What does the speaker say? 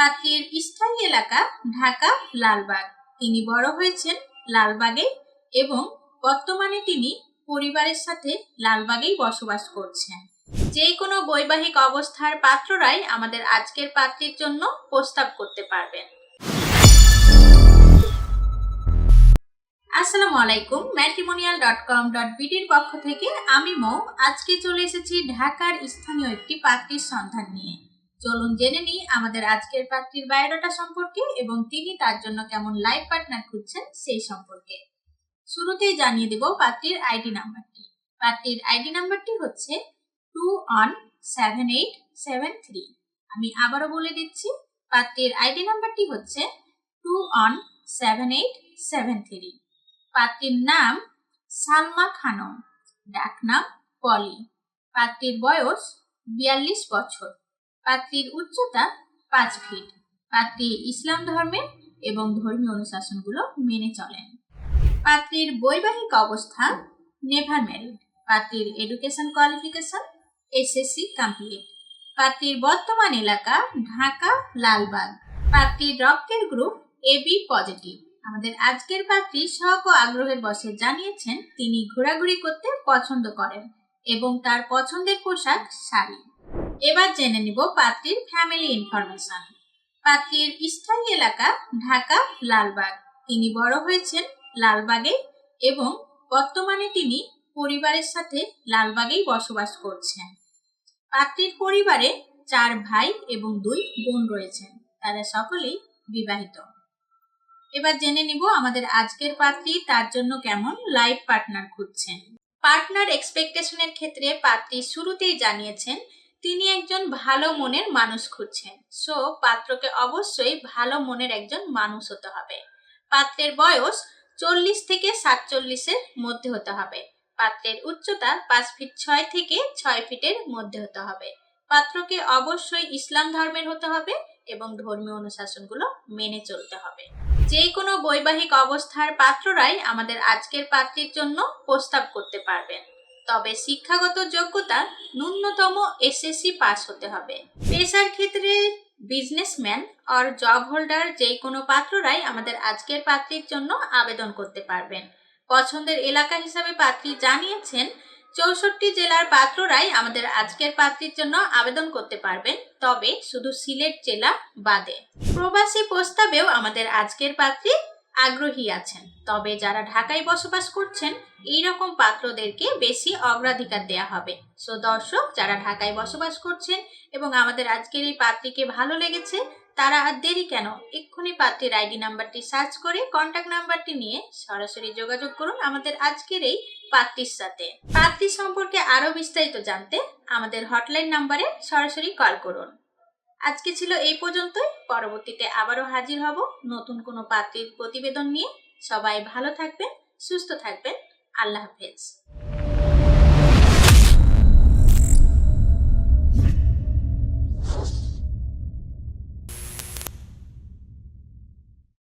পাত্রীর স্থায়ী এলাকা ঢাকা লালবাগ। তিনি বড় হয়েছেন লালবাগে এবং বর্তমানে তিনি পরিবারের সাথে লালবাগেই বসবাস করছেন। যে কোনো বৈবাহিক অবস্থার পাত্ররাই আমাদের আজকের পাত্রীর জন্য প্রস্তাব করতে পারবেন। আসসালামু আলাইকুম ম্যাট্রিমোনিয়াল ডট কম ডট বিডির পক্ষ থেকে আমি মৌ। আজকে চলে এসেছি ঢাকার স্থানীয় একটি পাত্রীর সন্ধান নিয়ে। চলুন জেনে নিই আমাদের আজকের পাত্রীর বায়োডাটা সম্পর্কে এবং তিনি তার জন্য কেমন লাইফ পার্টনার খুঁজছেন সেই সম্পর্কে। শুরুতেই জানিয়ে দেব পাত্রীর আইডি নাম্বারটি। পাত্রীর আইডি নাম্বারটি হচ্ছে two one seven eight seven three. আমি আবারও বলে দিচ্ছি, পাত্রীর আইডি নাম্বারটি হচ্ছে two one seven eight seven three. পাত্রীর নাম সালমা খানম, ডাকনাম পলি। পাত্রীর বয়স বিয়াল্লিশ বছর। পাত্রীর উচ্চতা পাঁচ ফিট পাত্রী ইসলাম ধর্মের এবং ধর্মীয় অনুশাসনগুলো মেনে চলেন। পাত্রীর বৈবাহিক অবস্থা নেভার ম্যারিড। পাত্রীর এডুকেশন কোয়ালিফিকেশন এসএসসি কমপ্লিট। পাত্রীর বর্তমান এলাকা ঢাকা, লালবাগ। পাত্রীর রক্তের গ্রুপ এবি পজিটিভ। আমাদের আজকের পাত্রী শখ ও আগ্রহের বসে জানিয়েছেন, তিনি ঘোরাঘুরি করতে পছন্দ করেন এবং তার পছন্দের পোশাক শাড়ি। এবার জেনে নিব পাত্রীর ফ্যামিলি ইনফরমেশন পাত্রীর স্থায়ী এলাকা ঢাকা, লালবাগ। তিনি বড় হয়েছেন লালবাগে এবং বর্তমানে তিনি পরিবারের সাথে লালবাগেই বসবাস করছেন। পাত্রীর পরিবারে চার ভাই এবং দুই বোন রয়েছেন। তারা সকলেই বিবাহিত। এবার জেনে নিব আমাদের আজকের পাত্রী তার জন্য কেমন লাইফ পার্টনার খুঁজছেন। পার্টনার এক্সপেকটেশনের ক্ষেত্রে পাত্রী শুরুতেই জানিয়েছেন তিনি একজন ভালো মনের মানুষ খুঁজছেন। সো, পাত্রকে অবশ্যই ভালো মনের একজন মানুষ হতে হবে। পাত্রের বয়স চল্লিশ থেকে সাতচল্লিশের মধ্যে হতে হবে। পাত্রের উচ্চতা পাঁচ ফিট ছয় থেকে ছয় ফিটের মধ্যে হতে হবে। পাত্রকে অবশ্যই ইসলাম ধর্মের হতে হবে এবং ধর্মীয় অনুশাসনগুলো মেনে চলতে হবে। যে কোনো বৈবাহিক অবস্থার পাত্ররাই আমাদের আজকের পাত্রীর জন্য প্রস্তাব করতে পারবেন। তবে শিক্ষাগত যোগ্যতা ন্যূনতম এসএসসি পাস হতে হবে। পেশার ক্ষেত্রে বিজনেসম্যান অর জব হোল্ডার যে কোনো পাত্ররাই আমাদের আজকের পাত্রীর জন্য আবেদন করতে পারবেন। পছন্দের এলাকা হিসাবে পাত্রী জানিয়েছেন, চৌষট্টি জেলার পাত্ররাই আমাদের আজকের পাত্রীর জন্য আবেদন করতে পারবেন, তবে শুধু সিলেট জেলা বাদে। প্রবাসী প্রস্তাবেও আমাদের আজকের পাত্রী আগ্রহী আছেন। তবে যারা ঢাকায় বসবাস করছেন এই রকম পাত্রদেরকে বেশি অগ্রাধিকার দেয়া হবে। সো দর্শক, যারা ঢাকায় বসবাস করছেন এবং আমাদের আজকের এই পাত্রীকে ভালো লেগেছে, তারা আর দেরি কেন? এক্ষুনি পাত্রীর আইডি নাম্বারটি সার্চ করে কন্ট্যাক্ট নাম্বারটি নিয়ে সরাসরি যোগাযোগ করুন আমাদের আজকের এই পাত্রীর সাথে। পাত্রী সম্পর্কে আরও বিস্তারিত জানতে আমাদের হটলাইন নাম্বারে সরাসরি কল করুন। আজকে ছিল এই পর্যন্তই। পরবর্তীতে আবারও হাজির হব নতুন কোনো পাত্রীর প্রতিবেদন নিয়ে। সবাই ভালো থাকবেন, সুস্থ থাকবেন। আল্লাহ হাফেজ।